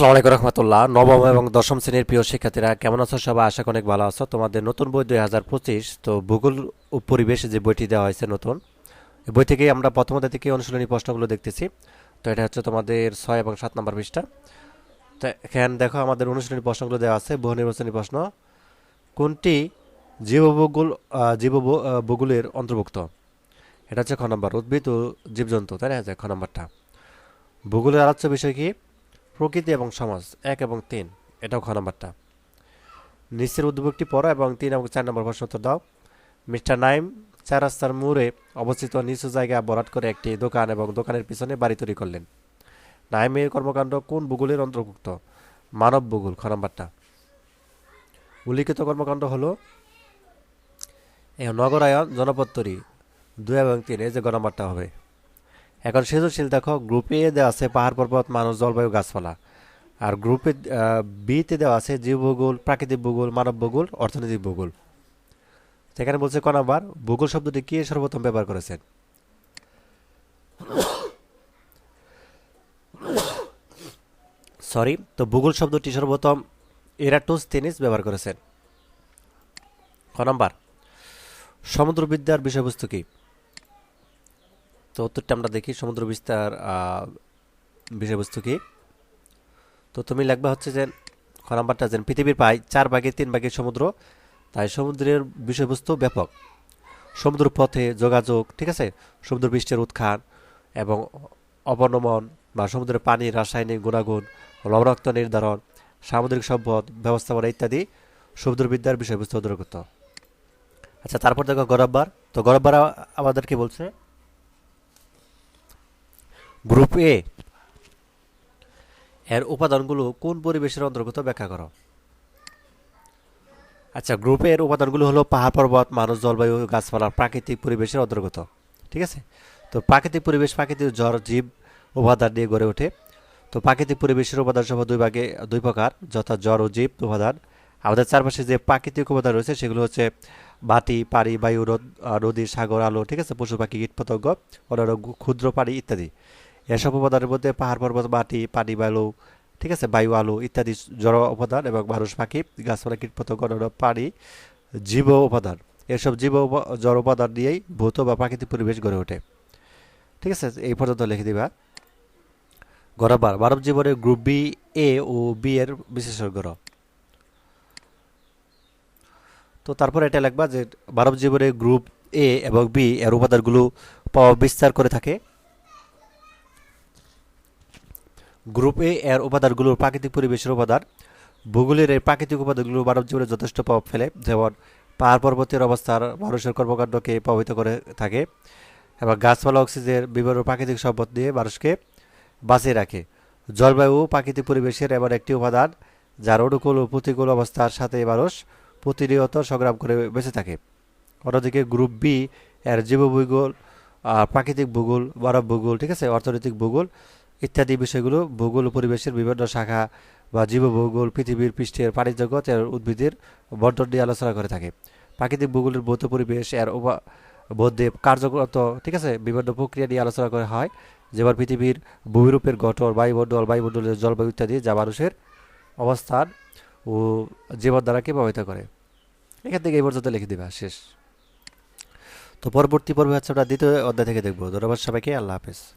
আসসালামু আলাইকুম রহমতুল্লাহ। নবম এবং দশম শ্রেণির প্রিয় শিক্ষার্থীরা কেমন আছো সবাই? আশা অনেক ভালো আছো। তোমাদের নতুন বই দুই হাজার পঁচিশ তো ভূগোল পরিবেশ যে বইটি দেওয়া হয়েছে নতুন এই বই থেকে আমরা প্রথম অধ্যায় থেকে অনুশীলনী প্রশ্নগুলো দেখতেছি। তো এটা হচ্ছে তোমাদের ছয় এবং সাত নম্বর পৃষ্ঠা। তো এখানে দেখো আমাদের অনুশীলনী প্রশ্নগুলো দেওয়া আছে বহু নির্বাচনী প্রশ্ন। কোনটি জীবভূগোল আহ, জীবভূ- আহ, ভূগোলের অন্তর্ভুক্ত? এটা হচ্ছে খ নম্বর উদ্ভিদ ও জীবজন্তু তাই না? খ নম্বরটা। ভূগোলের আলোচ্য বিষয় কি? প্রকৃতি এবং সমাজ, এক এবং তিন। এটাও খ নম্বরটা। নিচের উদ্যোগটি পড়ো এবং তিন এবং চার নম্বর প্রশ্ন উত্তর দাও। মিস্টার নাইম চার রাস্তার মোড়ে অবস্থিত নিচু জায়গা বরাট করে একটি দোকান এবং দোকানের পিছনে বাড়ি তৈরি করলেন। নাইমের কর্মকাণ্ড কোন ভূগোলের অন্তর্ভুক্ত? মানব ভূগোল, খ নম্বরটা। উল্লিখিত কর্মকাণ্ড হলো নগরায়ন জনপদ তৈরি, দুই এবং তিন, এই যে গ হবে। এখন সৃজনশীল দেখো গ্রুপে এ দেওয়া আছে পাহাড়, পর্বত, মানুষ, জলবায়ু, গাছপালা। আর গ্রুপে বিতে দেওয়া আছে জীব ভূগোল, প্রাকৃতিক ভূগোল, মানব ভূগোল, অর্থনৈতিক ভূগোল। সেখানে বলছে ক নাম্বার, ভূগোল শব্দটি কে সর্বপ্রথম ব্যবহার করেছেন? সরি, তো ভূগোল শব্দটি সর্বপ্রথম এরাটোস্তেনিস ব্যবহার করেছেন। ক নাম্বার, সমুদ্রবিদ্যার বিষয়বস্তু কি? তো উত্তরটা আমরা দেখি সমুদ্র বিস্তার বিষয়বস্তু কি? তো তুমি লাগবে হচ্ছে যে, খ নাম্বারটা যে পৃথিবীর প্রায় চার ভাগে তিন ভাগে সমুদ্র, তাই সমুদ্রের বিষয়বস্তু ব্যাপক। সমুদ্র পথে যোগাযোগ, ঠিক আছে? সমুদ্র পৃষ্ঠের উৎখান এবং অবনমন বা সমুদ্রের পানির রাসায়নিক গুণাগুণ, লবণাক্ত নির্ধারণ, সামুদ্রিক সম্পদ, ব্যবস্থাপনা ইত্যাদি সমুদ্রবিদ্যার বিষয়বস্তু অন্তর্গত আচ্ছা তারপর দেখো গরব্বার। তো গরব্বার আমাদের কি বলছে? গ্রুপ এ এর উপাদানগুলো কোন পরিবেশের অন্তর্গত ব্যাখ্যা করো? আচ্ছা গ্রুপ এর উপাদানগুলো হলো পাহাড় পর্বত, মানুষ, জলবায়ু গাছপালা প্রাকৃতিক পরিবেশের অন্তর্গত, ঠিক আছে? তো প্রাকৃতিক পরিবেশ, প্রাকৃতিক জ্বর জীব, উপাদান নিয়ে গড়ে ওঠে। তো প্রাকৃতিক পরিবেশের উপাদান সহ দুই ভাগে, দুই প্রকার, যথা জ্বর ও জীব উপাদান। আমাদের চারপাশে যে প্রাকৃতিক উপাদান রয়েছে, সেগুলো হচ্ছে মাটি, পানি, বায়ু নদ- সাগর, আলো, ঠিক আছে? পশু পাখি কীট পতঙ্গ অন্যান্য ক্ষুদ্র পানি ইত্যাদি। এসব উপাদানের মধ্যে পাহাড় পর্বত, মাটি, পানি, বালু, ঠিক আছে, বায়ু, আলু ইত্যাদি জড় উপাদান এবং মানুষ, পাখি, গাছপালা কীট পতঙ্গ অন্যান্য পানি জীব উপাদান। এসব জীব জড় উপাদান নিয়েই ভৌত বা প্রাকৃতিক পরিবেশ গড়ে ওঠে। ঠিক আছে, এই পর্যন্ত লিখে দিবা। গরবার মানব জীবনের group B, A O B এর বিশেষজ্ঞ তো তারপর এটা লিখবা যে মানব জীবনে গ্রুপ এ এবং বি এর উপাদানগুলো প্রভাব বিস্তার করে থাকে। গ্রুপ এ এর উপাদানগুলো প্রাকৃতিক পরিবেশের উপাদান। ভূগোলের এই প্রাকৃতিক উপাদানগুলো মানব জীবনে যথেষ্ট প্রভাব ফেলে যেমন পাহাড় পর্বতের অবস্থার মানুষের কর্মকাণ্ডকে প্রভাবিত করে থাকে এবং গাছপালা অক্সিজেন বিভিন্ন প্রাকৃতিক সম্পদ দিয়ে মানুষকে বাঁচিয়ে রাখে। জলবায়ু প্রাকৃতিক পরিবেশের এমন একটি উপাদান যার অনুকূল ও প্রতিকূল অবস্থার সাথে মানুষ প্রতিনিয়ত সংগ্রাম করে বেঁচে থাকে। অন্যদিকে গ্রুপ বি এর জীবভূগোল আহ, প্রাকৃতিক ভূগোল মানব ভূগোল ঠিক আছে? অর্থনৈতিক ভূগোল ইত্যাদি বিষয়গুলো ভূগোল পরিবেশের বিভিন্ন শাখা বা জীবভূগোল পৃথিবীর পৃষ্ঠের জগৎ এর উদ্ভিদের বন্টন নিয়ে আলোচনা করে থাকে। প্রাকৃতিক ভূগোলের ভৌত পরিবেশ, এর মধ্যে কার্যকরত ঠিক আছে? বিভিন্ন প্রক্রিয়া নিয়ে আলোচনা করা হয়, যেমন পৃথিবীর ভূমিরূপের গঠন, বায়ুমণ্ডল, বায়ুমণ্ডলের জলবায়ু ইত্যাদি, যা মানুষের অবস্থান ও জীবনধারাকে প্রভাবিত করে। এখান থেকে এই পর্যন্ত লিখে দেবা, শেষ। তো পরবর্তী পর্বে হচ্ছে আমরা দ্বিতীয় অধ্যায় থেকে দেখব। ধন্যবাদ সবাইকে, আল্লাহ হাফেজ।